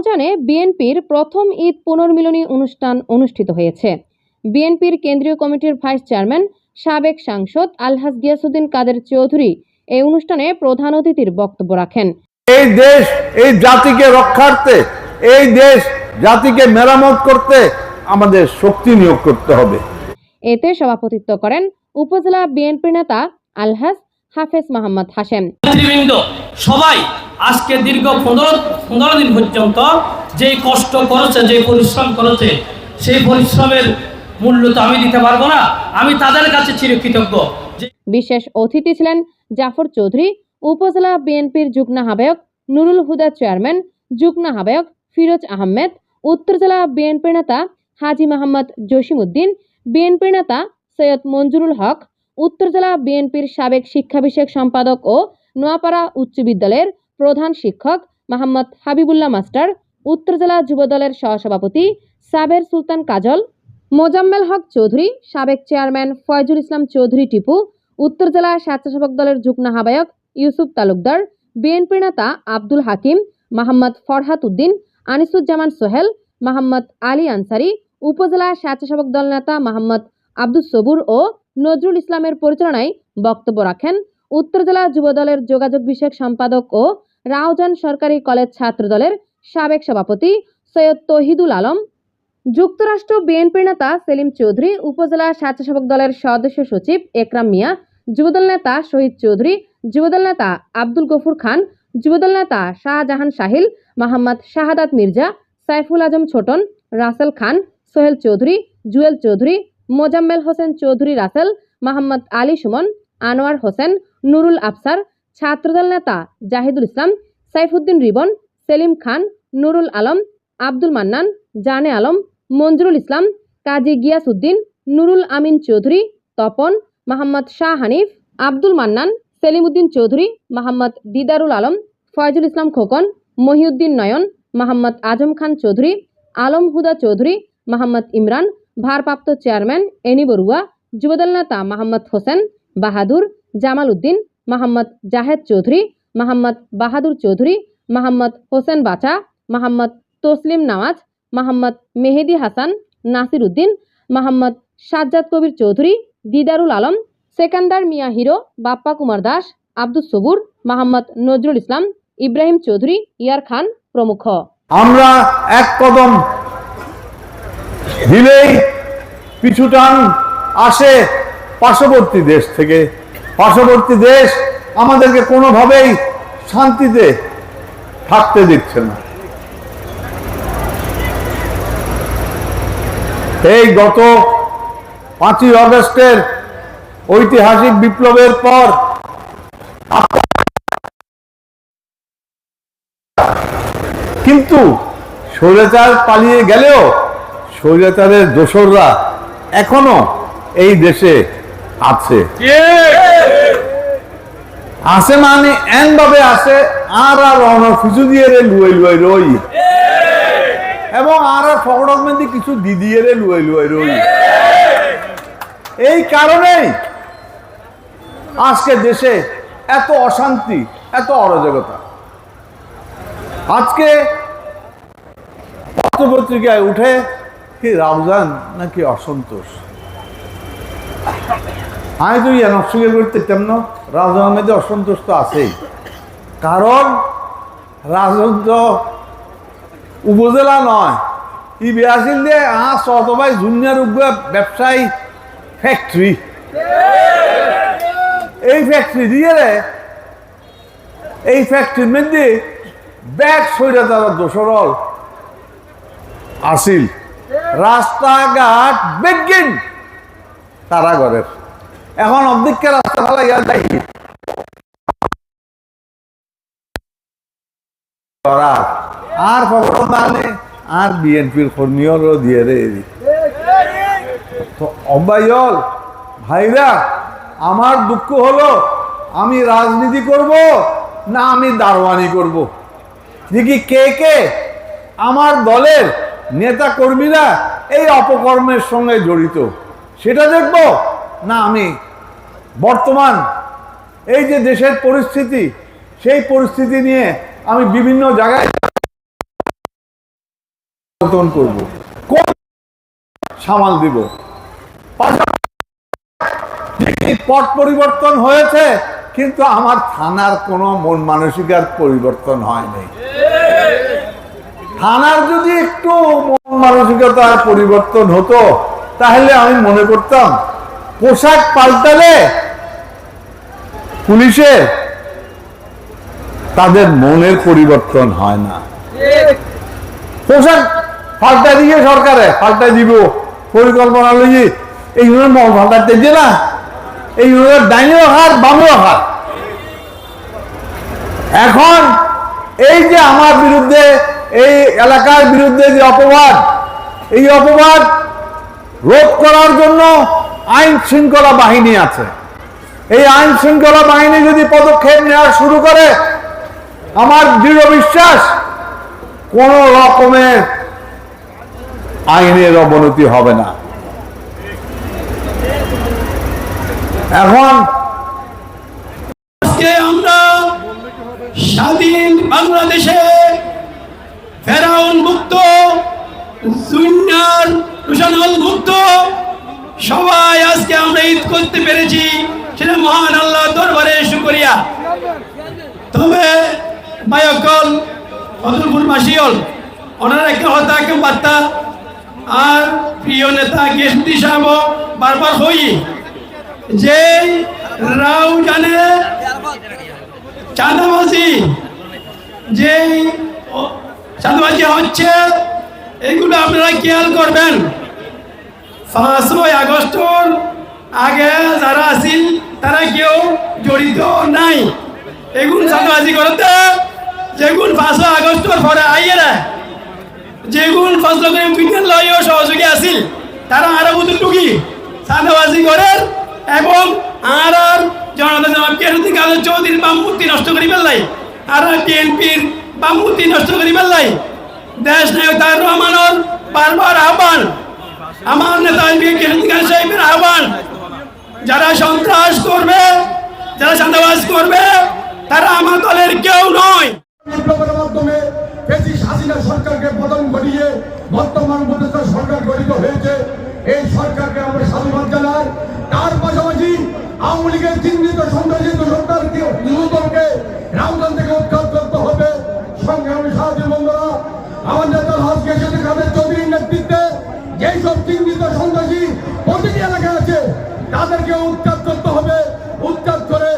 রাউজানে বিএনপির প্রথম ঈদ পুনর্মিলনী অনুষ্ঠান অনুষ্ঠিত হয়েছে। বিএনপির কেন্দ্রীয় কমিটির ভাইস চেয়ারম্যান সাবেক সাংসদ আলহাজ গিয়াসুদ্দিন কাদের চৌধুরী এই অনুষ্ঠানে প্রধান অতিথির বক্তব্য রাখেন। এই দেশ এই জাতিকে রক্ষার্থে এই দেশ জাতিকে মেরামত করতে আমাদের শক্তি নিয়োগ করতে হবে। এতে সভাপতিত্ব করেন উপজেলা বিএনপি নেতা আলহাজ হাফেজ মোহাম্মদ হাশেম। সবাই আজকে দীর্ঘ পনেরো পনেরো দিন পর্যন্ত যে কষ্ট করেছে যে পরিশ্রম করেছে, সেই পরিশ্রমের মূল্য তো আমি দিতে পারব না। আমি তাদের কাছে চিরকৃতজ্ঞ। বিশেষ অতিথি ছিলেন জাফর চৌধুরী, উপজেলা বিএনপির যুগ্ম আহ্বায়ক নুরুল হুদা চেয়ারম্যান, যুগ্ম আহ্বায়ক ফিরোজ আহমেদ, উত্তর জেলা বিএনপি নেতা হাজি মোহাম্মদ জসিমউদ্দিন, বিএনপি নেতা সৈয়দ মঞ্জুরুল হক, উত্তর জেলা বিএনপির সাবেক শিক্ষা বিষয়ক সম্পাদক ও নোয়াপাড়া উচ্চ বিদ্যালয়ের প্রধান শিক্ষক মোহাম্মদ হাবিবুল্লাহ মাস্টার, উত্তর জেলা যুবদলের সহসভাপতি সাবের সুলতান কাজল, মোজাম্মেল হক চৌধুরী, সাবেক চেয়ারম্যান ফয়জুল ইসলাম চৌধুরী টিপু, উত্তর জেলা স্বেচ্ছাসেবক দলের যুগ্ম আহ্বায়ক ইউসুফ তালুকদার, বিএনপি নেতা আব্দুল হাকিম, মোহাম্মদ ফরহাত উদ্দিন, আনিসুজ্জামান সোহেল, মোহাম্মদ আলী আনসারি, উপজেলা স্বেচ্ছাসেবক দল নেতা মোহাম্মদ আব্দুস সবুর ও নজরুল ইসলামের পরিচালনায় বক্তব্য রাখেন। উত্তর জেলা যুবদলের যোগাযোগ বিষয়ক সম্পাদক ও রাউজান সরকারি কলেজ ছাত্র দলের সাবেক সভাপতি সৈয়দ তহিদুল আলম, যুক্তরাষ্ট্র বিএনপির নেতা সেলিম চৌধুরী, উপজেলা স্বেচ্ছাসেবক দলের সদস্য সচিব একরাম মিয়া, যুবদল নেতা শহীদ চৌধুরী, যুবদল নেতা আব্দুল গফুর খান, যুবদল নেতা শাহজাহান সাহিল মোহাম্মদ শাহাদাত মির্জা, সাইফুল আজম ছোটন, রাসেল খান, সোহেল চৌধুরী, জুয়েল চৌধুরী, মোজাম্মেল হোসেন চৌধুরী রাসেল, মোহাম্মদ আলী সুমন, আনোয়ার হোসেন, নুরুল আফসার ছাত্রদল নেতা জাহিদুল ইসলাম, সাইফুদ্দিন রিবন, সেলিম খান, নুরুল আলম, আব্দুল মান্নান, জানে আলম, মঞ্জুরুল ইসলাম, কাজী গিয়াসউদ্দিন, নুরুল আমিন চৌধুরী, তপন, মোহাম্মদ শাহ হানিফ, আব্দুল মান্নান সেলিমউদ্দিন চৌধুরী, মোহাম্মদ দিদারুল আলম, ফয়জুল ইসলাম খোকন, মহিউদ্দিন নয়ন, মোহাম্মদ আজম খান চৌধুরী, আলম হুদা চৌধুরী, মোহাম্মদ ইমরান, ভারপ্রাপ্ত চেয়ারম্যান এনি বড়ুয়া, যুবদল নেতা মোহাম্মদ হোসেন, বাহাদুর, জামাল উদ্দিন মোহাম্মদ জাহেদ চৌধুরী, মোহাম্মদ বাহাদুর চৌধুরী, মোহাম্মদ হোসেন বাচা, মোহাম্মদ তসলিম নওয়াজ, মোহাম্মদ মেহেদি হাসান, নাসির উদ্দিন, মোহাম্মদ সাজ্জাদ কবির চৌধুরী, দিদারুল আলম, সেকান্দার মিয়া হিরো, বাপ্পা কুমার দাস, আব্দুস সবুর, মোহাম্মদ নজরুল ইসলাম, ইব্রাহিম চৌধুরী, ইয়ার খান প্রমুখ। আমরা এক কদম দিলেই পিছু টান আসে পার্শ্ববর্তী দেশ থেকে। পার্শ্ববর্তী দেশ আমাদেরকে কোনোভাবেই শান্তিতে থাকতে দিচ্ছে না। এই গত পাঁচই অগস্টের ঐতিহাসিক বিপ্লবের পর কিন্তু স্বৈরাচার পালিয়ে গেলেও স্বৈরাচারের দোসররা এখনও এই দেশে আছে। আছে মানে এন ভাবে আছে, আর আর অন কিছু দিয়ে রে লুয়ে লুয়ে রই। এবং আর আর ফকড়ক কিছু দিদিয়ে রে লুয়ে লুয়ে রই। এই কারণেই আজকে দেশে এত অশান্তি, এত অরাজকতা। আজকে পত্রপত্রিকায় উঠে কি রামজান নাকি অসন্তোষ? তো ইয়ান অস্বীকার করতে তেমন রাজনের মধ্যে অসন্তোষ তো আছেই। কারণ রাজন উপজেলা নয়, ই বেয়াছিল যে আ শতবাই জুনিয়র উগ্র ব্যবসায়ী ফ্যাক্টরি এই ফ্যাক্টরি দিয়ে রে, এই ফ্যাক্টরির মধ্যে ব্যাগ সইরা তারা দোসরল আসিল। রাস্তাঘাট বেগিন তারা ঘরের এখন অর্ধেককে রাস্তা যাই আর খবর নালে আর বিএনপির কর্মীরও দিয়ে রে তো ভাইরা, আমার দুঃখ হলো, আমি রাজনীতি করব না আমি দারোয়ানি করব? দেখি কে কে? আমার দলের নেতা কর্মীরা এই অপকর্মের সঙ্গে জড়িত। সেটা দেখব না আমি বর্তমান এই যে দেশের পরিস্থিতি, সেই পরিস্থিতি নিয়ে আমি বিভিন্ন জায়গায় করব। কোন সামাল দিব? পট পরিবর্তন হয়েছে, কিন্তু আমার থানার কোনো মন মানসিকার পরিবর্তন হয়নি। থানার যদি একটু মন মানসিকতার পরিবর্তন হতো, তাহলে আমি মনে করতাম পোশাক পাল্টালে পুলিশে তাদের মনের পরিবর্তন হয় না। পোশাক পাল্টা দিয়ে সরকারে পাল্টা দিব। পরিকল্পনা লই এইগুলো মন পাল্টাতে যে না। এইগুলো ডাইনেও হার বামেও হার এখন এই যে আমার বিরুদ্ধে, এই এলাকার বিরুদ্ধে যে অপবাদ, এই অপবাদ রোধ করার জন্য আইন শৃঙ্খলা বাহিনী আছে। এই আইন শৃঙ্খলা বাহিনী যদি পদক্ষেপ নেওয়া শুরু করে, আমার দৃঢ় বিশ্বাস, কোন রকমের আইনের অবনতি হবে না। এখন আমরা স্বাধীন বাংলাদেশে ফেরাউন মুক্ত দুনিয়ার তুষানল মুক্ত সবাই আজকে আমরা ঈদ করতে পেরেছি। সেটা মহান আল্লাহ দরবারে শুকরিয়া। তবে বায়কল ফজলপুর মাসিয়ল, ওনার একটা হতা একটা বার্তা। আর প্রিয় নেতা গেস্টি সাহেব, বারবার হই যে রাও জানে চাঁদাবাজি যে চাঁদাবাজি হচ্ছে, এগুলো আপনারা খেয়াল করবেন। পাঁচই আগস্টর আগে যারা আছিল তারা কেউ জড়িত নাই? এগুলো চাঁদাবাজি করতে যেগুলো পাঁচই আগস্টর পরে আইয়েরা যেগুন ফসল করে বিজ্ঞান লয় সহযোগী আছিল তারা আরও বুধ টুকি চাঁদাবাজি করেন এবং আর আর জনতা জবাব কেরতি কাজ চৌধুরীর বামমূর্তি নষ্ট করি পেলাই আর বিএনপির বামমূর্তি নষ্ট করি পেলাই, দেশ নায়ক তার রহমানর বারবার আহ্বান আমার নেতা সাহেবের আহ্বান। যারা সন্ত্রাস করবে, যারা চাঁদাবাজ করবে, তারা আমার দলের কেউ নয়। মাধ্যমে সরকারকে বর্তমান সরকার হয়েছে। এই সরকারকে আমরা জানাই। তার রামদান থেকে হবে। সঙ্গে আমি আমার নেতা হজকে সাথে খাদের চৌধুরীর নেতৃত্বে চিহ্নিত সন্ত্রাসী প্রতিটি এলাকায় আছে। তাদেরকে উৎখাত করতে হবে। উৎখাত করে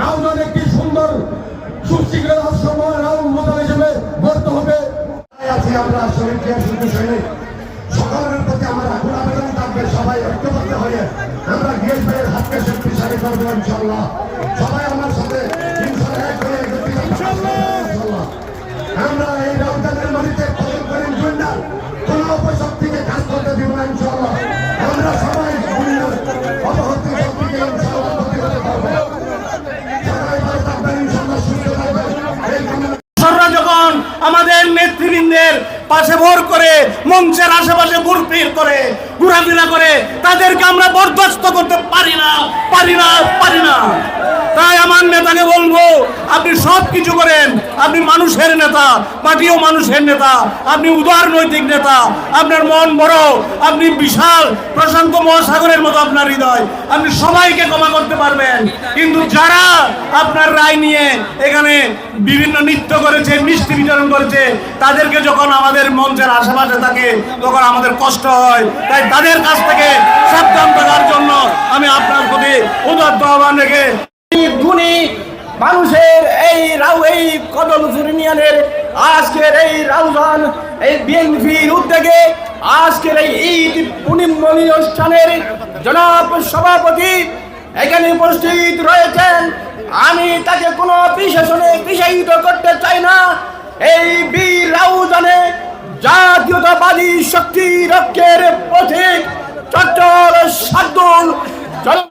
রামদান একটি সুন্দর, সুশৃঙ্খল সময় রাম মোদা হিসেবে গড়তে হবে। আছি আমরা শহীদ জিয়া শুধু সৈনিক সকলের প্রতি আমার আকুল আবেদন থাকবে, সবাই ঐক্যবদ্ধ হয়ে আমরা গিয়েস ভাইয়ের হাতকে শক্তিশালী করব ইনশাল্লাহ সবাই আমার সাথে। আমরা এই নেতৃবৃন্দের পাশে ভোর করে, মঞ্চের আশেপাশে ঘুরফির করে, ঘোরাফেরা করে, তাদেরকে আমরা বরদাস্ত করতে পারি না পারি না পারি না। তাই আমার নেতাকে বলব, আপনি সব কিছু করেন। আপনি মানুষের নেতা, পার্টিও মানুষের নেতা, আপনি উদার নৈতিক নেতা, আপনার মন বড়, আপনি বিশাল, প্রশান্ত মহাসাগরের মতো আপনার হৃদয়। আপনি সবাইকে ক্ষমা করতে পারবেন। কিন্তু যারা আপনার রায় নিয়ে এখানে বিভিন্ন নৃত্য করেছে, মিষ্টি বিতরণ করেছে, তাদেরকে যখন আমাদের মঞ্চের আশেপাশে থাকে, তখন আমাদের কষ্ট হয়। তাই তাদের কাছ থেকে সাবধান থাকার জন্য আমি আপনার প্রতি উদার্ত আহ্বান রেখে মানুষের এই রাউ এই কদম ইউনিয়নের আজকের এই রাউজান, এই বিএনপির উদ্যোগে আজকের এই ঈদ পূর্ণিম অনুষ্ঠানের জনাব সভাপতি এখানে উপস্থিত রয়েছেন। আমি তাকে কোনো বিশেষণে বিশেষিত করতে চাই না। এই বীর রাউজানে জাতীয়তাবাদী শক্তি রক্ষের পথিক চট্টর সাদ্দুল